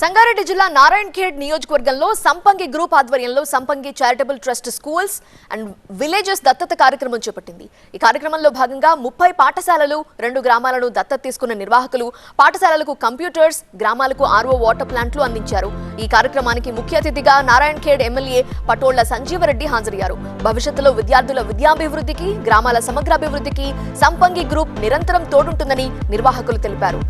సంగారెడ్డి జిల్లా నారాయణఖేడ్ నియోజకవర్గంలో సంపంగి గ్రూప్ ఆధ్వర్యంలో Sampangi charitable trust schools and villages దత్తత కార్యక్రమం చేపట్టింది. ఈ కార్యక్రమంలో భాగంగా ముప్పై పాఠశాలలు రెండు గ్రామాలను దత్తత తీసుకున్న నిర్వాహకులు పాఠశాలలకు కంప్యూటర్స్ గ్రామాలకు ఆర్ఓ వాటర్ ప్లాంట్లు అందించారు. ఈ కార్యక్రమానికి ముఖ్య అతిథిగా నారాయణఖేడ్ ఎమ్మెల్యే పటోళ్ళ సంజీవరెడ్డి హాజరయ్యారు. భవిష్యత్తులో విద్యార్థుల విద్యాభివృద్ధికి గ్రామాల సమగ్రాభివృద్ధికి సంపంగి గ్రూప్ నిరంతరం తోడుంటుందని నిర్వాహకులు తెలిపారు.